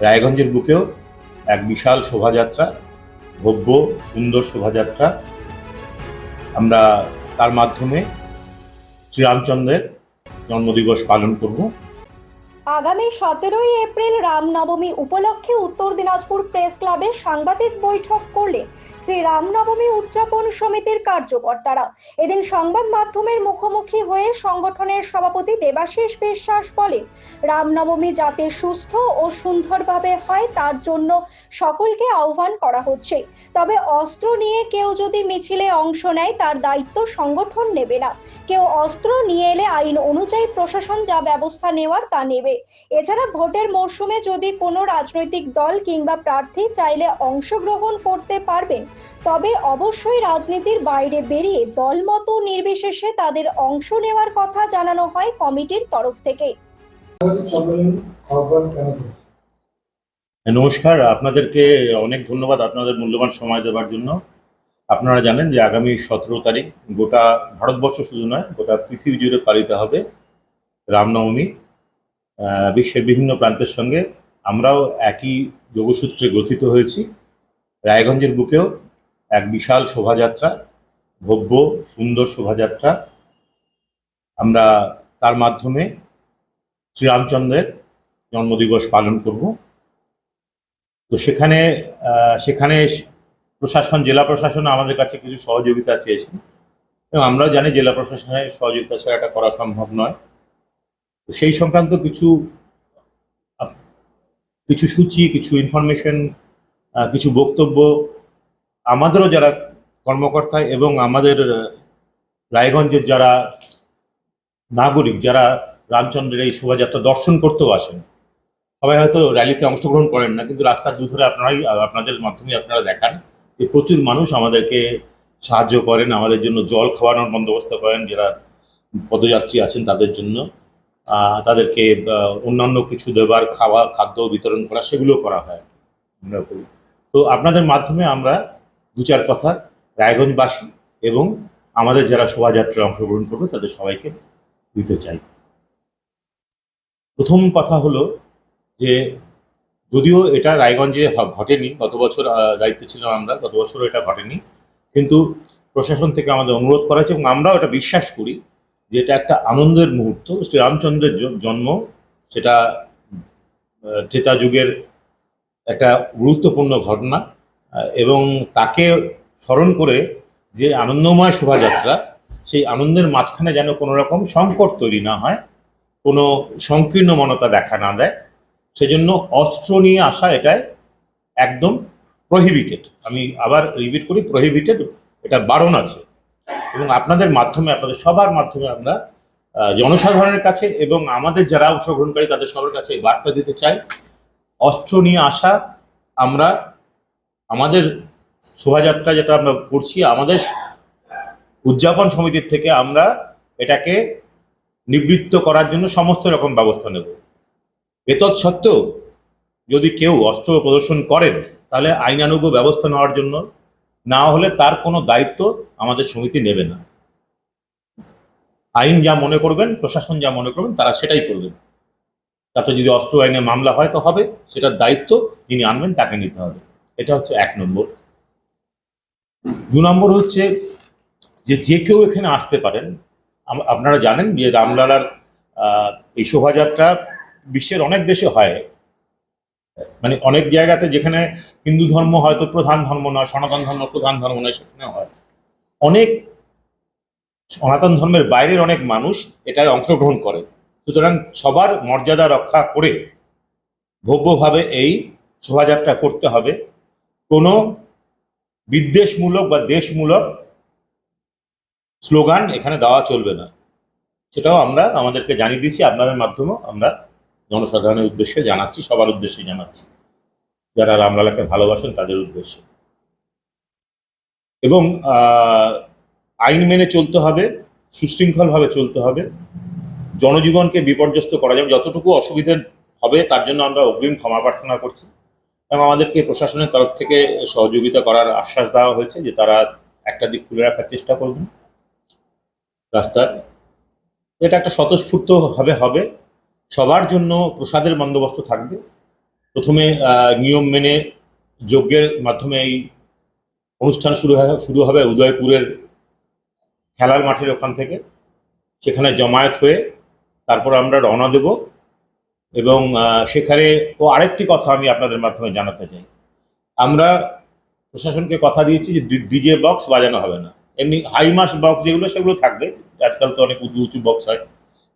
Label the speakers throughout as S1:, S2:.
S1: রায়গঞ্জের বুকেও এক বিশাল শোভাযাত্রা, ভব্য, সুন্দর শোভাযাত্রা। আমরা তার মাধ্যমে শ্রীরামচন্দ্রের জন্মদিবস পালন করব।
S2: আগামী সতেরোই এপ্রিল রামনবমী উপলক্ষে উত্তর দিনাজপুর প্রেস ক্লাবে সাংবাদিক বৈঠক করলেন শ্রী রামনবমী উদযাপন সমিতির কার্যকর্তারা। এদিন সংবাদ মাধ্যমের মুখোমুখি হয়ে সংগঠনের সভাপতি দেবাশিস বিশ্বাস বলেন, রামনবমী যাতে সুস্থ ও সুন্দরভাবে হয়, তার জন্য সকলকে আহ্বান করা হচ্ছে। তবে অস্ত্র নিয়ে কেউ যদি মিছিলে অংশ নেয়, তার দায়িত্ব সংগঠন নেবে না। কেউ অস্ত্র নিয়ে এলে আইন অনুযায়ী প্রশাসন যা ব্যবস্থা নেওয়ার তা নেবে। এছাড়া ভোটের মরশুমে যদি কোনো রাজনৈতিক দল কিংবা প্রার্থী চাইলে অংশগ্রহণ করতে পারবেন তবে অবশ্যই রাজনীতির বাইরে বেরিয়ে দলমত নির্বিশেষে তাদের অংশ নেওয়ার কথা জানানো হয় কমিটির তরফ থেকে।
S3: করছেন?
S1: নমস্কার। আপনাদেরকে অনেক ধন্যবাদ আপনাদের মূল্যবান সময় দেওয়ার জন্য। আপনারা জানেন যে আগামী সতেরো তারিখ গোটা ভারতবর্ষ শুধু নয়, গোটা পৃথিবী জুড়ে পালিত হবে রামনবমী। বিশ্বের বিভিন্ন প্রান্তের সঙ্গে আমরাও একই যোগসূত্রে গ্রথিত হয়েছি। রায়গঞ্জের বুকেও এক বিশাল শোভাযাত্রা, ভব্য, সুন্দর শোভাযাত্রা। আমরা তার মাধ্যমে শ্রীরামচন্দ্রের জন্মদিবস পালন করব। তো সেখানে সেখানে প্রশাসন, জেলা প্রশাসন আমাদের কাছে কিছু সহযোগিতা চেয়েছেন এবং আমরাও জানি জেলা প্রশাসনের সহযোগিতা ছাড়া এটা করা সম্ভব নয়। তো সেই সংক্রান্ত কিছু কিছু সূচি, কিছু ইনফরমেশন কিছু বক্তব্য আমাদেরও যারা কর্মকর্তা এবং আমাদের রায়গঞ্জের যারা নাগরিক, যারা রামচন্দ্রের এই শোভাযাত্রা দর্শন করতেও আসেন, সবাই হয়তো র্যালিতে অংশগ্রহণ করেন না, কিন্তু রাস্তার দুধারে আপনারাই আপনাদের মাধ্যমে আপনারা দেখান যে প্রচুর মানুষ আমাদেরকে সাহায্য করেন, আমাদের জন্য জল খাওয়ানোর বন্দোবস্ত করেন, যারা পদযাত্রী আছেন তাদের জন্য তাদেরকে অন্যান্য কিছু দেবার খাওয়া, খাদ্য বিতরণ করা, সেগুলো করা হয়। আমরা তো আপনাদের মাধ্যমে আমরা দু চার কথা, রায়গঞ্জবাসী এবং আমাদের যারা শোভাযাত্রায় অংশগ্রহণ করবে তাদের সবাইকে দিতে চাই। প্রথম কথা হলো যে যদিও এটা রায়গঞ্জে ঘটেনি, গত বছর দায়িত্বে ছিলাম আমরা, গত বছরও এটা ঘটেনি। কিন্তু প্রশাসন থেকে আমাদের অনুরোধ করা হয়েছে এবং আমরাও এটা বিশ্বাস করি যে এটা একটা আনন্দের মুহূর্ত। শ্রীরামচন্দ্রের জন্ম সেটা ত্রেতা যুগের একটা গুরুত্বপূর্ণ ঘটনা। এবং তাকে স্মরণ করে যে আনন্দময় শোভাযাত্রা, সেই আনন্দের মাঝখানে যেন কোনো রকম সংকট তৈরি না হয়, কোনো সংকীর্ণ মনতা দেখা না দেয়, সেজন্য অস্ত্র নিয়ে আসা এটাই একদম প্রহিবিটেড আমি আবার রিপিট করি প্রহিবিটেড এটা বারণ আছে। এবং আপনাদের মাধ্যমে, আপনাদের সবার মাধ্যমে আমরা জনসাধারণের কাছে এবং আমাদের যারা অংশগ্রহণকারী, তাদের সবার কাছে বার্তা দিতে চাই, অস্ত্র নিয়ে আসা আমরা আমাদের শোভাযাত্রা যেটা আমরা করছি, আমাদের উদযাপন সমিতির থেকে আমরা এটাকে নিবৃত্ত করার জন্য সমস্ত রকম ব্যবস্থা নেব। এতৎ সত্ত্বেও যদি কেউ অস্ত্র প্রদর্শন করেন, তাহলে আইনানুগ ব্যবস্থা নেওয়ার জন্য না হলে তার কোনো দায়িত্ব আমাদের সমিতি নেবে না। আইন যা মনে করবেন, প্রশাসন যা মনে করবেন, তারা সেটাই করবেন। তাতে যদি অস্ত্র আইনে মামলা হয় তো হবে, সেটার দায়িত্ব যিনি আনবেন তাকে নিতে হবে। এটা হচ্ছে এক নম্বর। দু নম্বর হচ্ছে যে যে কেউ এখানে আসতে পারেন আপনারা জানেন যে রামলালার এই শোভাযাত্রা বিশ্বের অনেক দেশে হয়। মানে অনেক জায়গাতে যেখানে হিন্দু ধর্ম হয়তো প্রধান ধর্ম নয়, সনাতন ধর্ম প্রধান ধর্ম নয়, সেখানে হয়। অনেক সনাতন ধর্মের বাইরের অনেক মানুষ এটায় অংশগ্রহণ করে। সুতরাং সবার মর্যাদা রক্ষা করে ভব্যভাবে এই শোভাযাত্রা করতে হবে। কোনো বিদ্বেষমূলক বা দেশমূলক স্লোগান এখানে দেওয়া চলবে না। সেটাও আমরা আমাদেরকে জানিয়ে দিয়েছি, আপনাদের মাধ্যমেও আমরা জনসাধারণের উদ্দেশ্যে জানাচ্ছি, সবার উদ্দেশ্যে জানাচ্ছি। যারা রামলালাকে ভালোবাসেন তাদের উদ্দেশ্যে। এবং আইন মেনে চলতে হবে, সুশৃঙ্খলভাবে চলতে হবে। জনজীবনকে বিপর্যস্ত করা যাবে, যতটুকু অসুবিধে হবে তার জন্য আমরা অগ্রিম ক্ষমা প্রার্থনা করছি। এবং আমাদেরকে প্রশাসনের তরফ থেকে সহযোগিতা করার আশ্বাস দেওয়া হয়েছে যে তারা একটা দিক খুলে রাখার চেষ্টা করবেন রাস্তার। এটা একটা স্বতঃস্ফূর্ত হবে। সবার জন্য প্রসাদের বন্দোবস্ত থাকবে। প্রথমে নিয়ম মেনে যজ্ঞের মাধ্যমে এই অনুষ্ঠান শুরু শুরু হবে উদয়পুরের খেলার মাঠের ওখান থেকে। সেখানে জমায়েত হয়ে তারপর আমরা রওনা দেব। এবং সেখানে ও আরেকটি কথা আমি আপনাদের মাধ্যমে জানাতে চাই। আমরা প্রশাসনকে কথা দিয়েছি যে ডিজে বক্স বাজানো হবে না। এমনি হাই মাস বক্স যেগুলো, সেগুলো থাকবে। আজকাল তো অনেক উঁচু উঁচু বক্স হয়।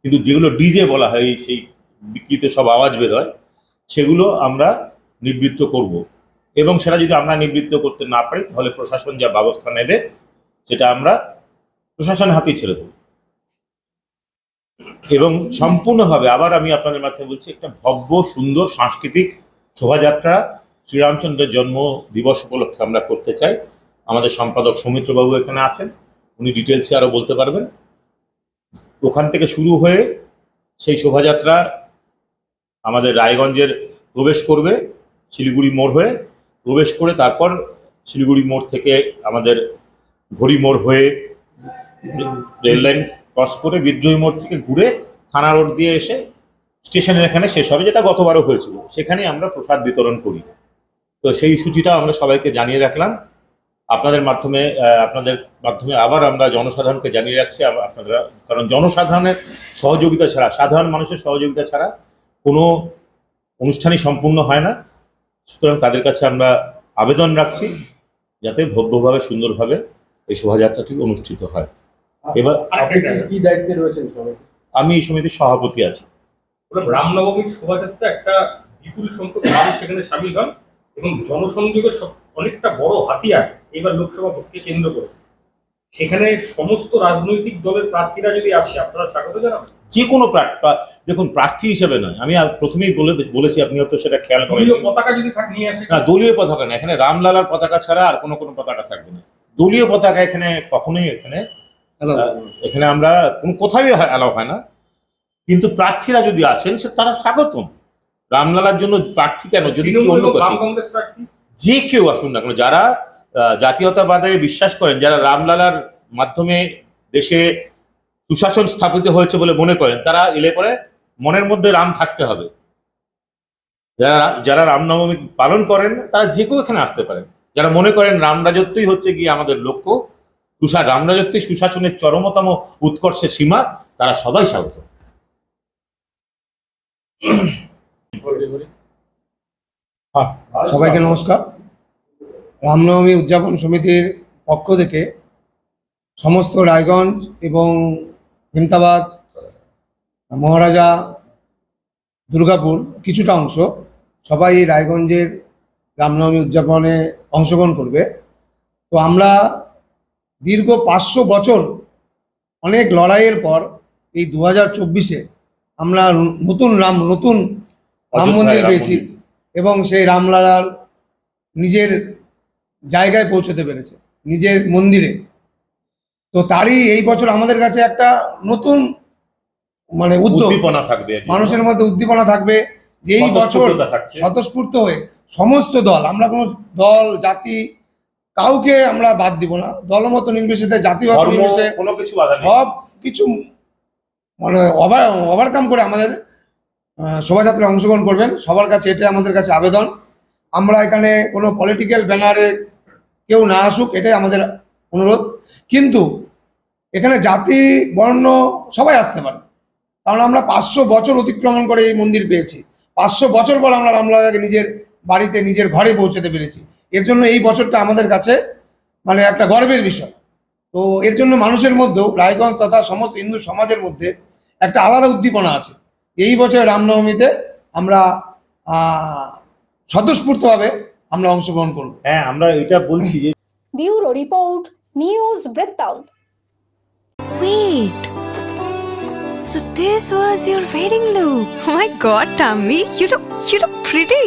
S1: কিন্তু যেগুলো ডিজে বলা হয়, সেই বিকৃত সব আওয়াজ বের হয়, সেগুলো আমরা নিবৃত্ত করব। এবং সেটা যদি আমরা নিবৃত্ত করতে না পারি, তাহলে প্রশাসন যা ব্যবস্থা নেবে, সেটা আমরা প্রশাসনের হাতেই ছেড়ে দেবো। এবং সম্পূর্ণভাবে আবার আমি আপনাদের মাধ্যমে বলছি, একটা ভব্য, সুন্দর সাংস্কৃতিক শোভাযাত্রা শ্রীরামচন্দ্রের জন্ম দিবস উপলক্ষে আমরা করতে চাই। আমাদের সম্পাদক সৌমিত্রবাবু এখানে আছেন, উনি ডিটেলসে আরও বলতে পারবেন। ওখান থেকে শুরু হয়ে সেই শোভাযাত্রা আমাদের রায়গঞ্জের প্রবেশ করবে, শিলিগুড়ি মোড় হয়ে প্রবেশ করে তারপর শিলিগুড়ি মোড় থেকে আমাদের ঘড়ি মোড় হয়ে রেল লাইন ক্রস করে বিদ্রোহী মোড় থেকে ঘুরে থানা রোড দিয়ে এসে স্টেশনের এখানে শেষ হবে, যেটা গতবারও হয়েছিল। সেখানে আমরা প্রসাদ বিতরণ করি। তো সেই সূচিটা আমরা সবাইকে জানিয়ে রাখলাম। আপনাদের মাধ্যমে আপনাদের মাধ্যমে আবার আমরা জনসাধারণকে জানিয়ে রাখছি আপনারা, কারণ জনসাধারণের সহযোগিতা ছাড়া, সাধারণ মানুষের সহযোগিতা ছাড়া কোনো অনুষ্ঠানই সম্পূর্ণ হয় না। সুতরাং তাদের কাছে আমরা আবেদন রাখছি, যাতে ভব্যভাবে, সুন্দরভাবে এই শোভাযাত্রাটি অনুষ্ঠিত হয়। এবার
S3: আপনি কি- দায়িত্বে রয়েছেন সবাই?
S1: আমি এই সমিতির সভাপতি আছি।
S4: রামনবমীর শোভাযাত্রা একটা বিপুল সংখ্যক মানুষ সেখানে সামিল হন এবং জনসংযোগের অনেকটা বড় হাতিয়ার এবার লোকসভা ভোটকে কেন্দ্র করে। সেখানে সমস্ত রাজনৈতিক দলের প্রার্থীরা যদি আসে আপনারা স্বাগত জানাবেন?
S1: যে কোনো দেখুন প্রার্থী হিসেবে নয়। আমি প্রথমেই বলে বলেছি আপনি হয়তো সেটা খেয়াল করেন
S4: দলীয় পতাকা যদি থাক নিয়ে আসে।
S1: না দলীয় পতাকা না এখানে রামলালার পতাকা ছাড়া আর কোনো কোনো পতাকা থাকবে না। দলীয় পতাকা এখানে কখনোই এখানে এখানে আমরা কোনো কোথাও অ্যালাউ হয় না। কিন্তু প্রার্থীরা যদি আসেন সে তারা স্বাগতম। রামলালার জন্য প্রার্থী কেন? যদি অন্য যে কেউ আসুন না কেন যারা আহ, জাতীয়তাবাদে বিশ্বাস করেন যারা রামলালার মাধ্যমে দেশে সুশাসন স্থাপিত হয়েছে বলে মনে করেন তারা এলে পরে মনের মধ্যে রাম থাকতে হবে। যারা যারা রামনবমী পালন করেন তারা যে কেউ এখানে আসতে পারেন। যারা মনে করেন রাম রাজত্বই হচ্ছে গিয়ে আমাদের লক্ষ্য সুশা রামরাজত্ব সুশাসনের চরমতম উৎকর্ষের সীমা, তারা সবাই স্বাগত।
S5: সবাইকে নমস্কার। রামনবমী উদযাপন সমিতির পক্ষ থেকে সমস্ত রায়গঞ্জ এবং হেমতাবাদ মহারাজা, দুর্গাপুর কিছুটা অংশ সবাই রায়গঞ্জের রামনবমী উদযাপনে অংশগ্রহণ করবে। তো আমরা দীর্ঘ পাঁচশো বছর অনেক লড়াইয়ের পর এই দু হাজার চব্বিশে আমরা নতুন রাম নতুন রাম মন্দির পেয়েছি এবং সেই রামলালার নিজের জায়গায় পৌঁছতে পেরেছে নিজের মন্দিরে। তো তারই এই বছর আমাদের কাছে একটা নতুন মানে
S1: উদ্দীপনা থাকবে
S5: মানুষের মধ্যে উদ্দীপনা থাকবে যে এই বছর স্বতঃস্ফূর্ত হয়ে সমস্ত দল আমরা কোনো দল জাতি কাউকে আমরা বাদ দিব না। দলমত নির্বিশেষে জাতিগত নির্বিশেষে
S1: কোনো কিছু
S5: সব কিছু মানে ওভার ওভারকাম করে আমাদের শোভাযাত্রায় অংশগ্রহণ করবেন। সবার কাছে এটা আমাদের কাছে আবেদন। আমরা এখানে কোনো পলিটিক্যাল ব্যানারে কেউ না আসুক এটাই আমাদের অনুরোধ। কিন্তু এখানে জাতি বর্ণ সবাই আসতে পারে। কারণ আমরা পাঁচশো বছর অতিক্রমণ করে এই মন্দির পেয়েছি। পাঁচশো বছর পর আমরা রামলালাকে নিজের বাড়িতে নিজের ঘরে পৌঁছতে পেরেছি। এর জন্য এই বছরটা আমাদের কাছে মানে একটা গর্বের বিষয় তো এর জন্য মানুষের মধ্যেও রায়গঞ্জ তথা সমস্ত হিন্দু সমাজের মধ্যে একটা আলাদা উদ্দীপনা আছে এই বছর রামনবমীতে আমরা আহ, স্বতঃস্ফূর্তভাবে আমরা অংশগ্রহণ করব
S1: হ্যাঁ আমরা এটা বলছি যে
S2: ব্যুরো রিপোর্ট নিউজ বৃত্তান্ত
S6: Wait. So this was your wedding look. Oh my god, Tammy, you look you look pretty.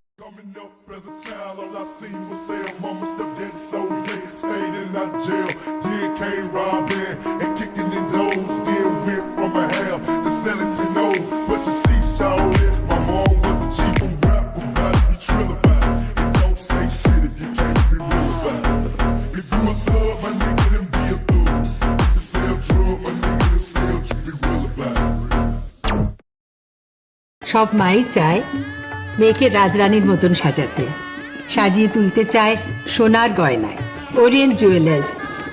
S7: K robbing and kicking in doors. Still went from a hell to selling to no. But you see, shawty, my mom was a of rap. About to be trill about it. And don't say shit if you can't be real about it. If you a thug, my nigga, then be a thug. If you sell drugs, my nigga, then sell to be real about it.
S8: সব মাই চায় মেয়েকে রাজরানীর মতন সাজাতে সাজিয়ে তুলতে চায় সোনার গয়নায় Orient jewellers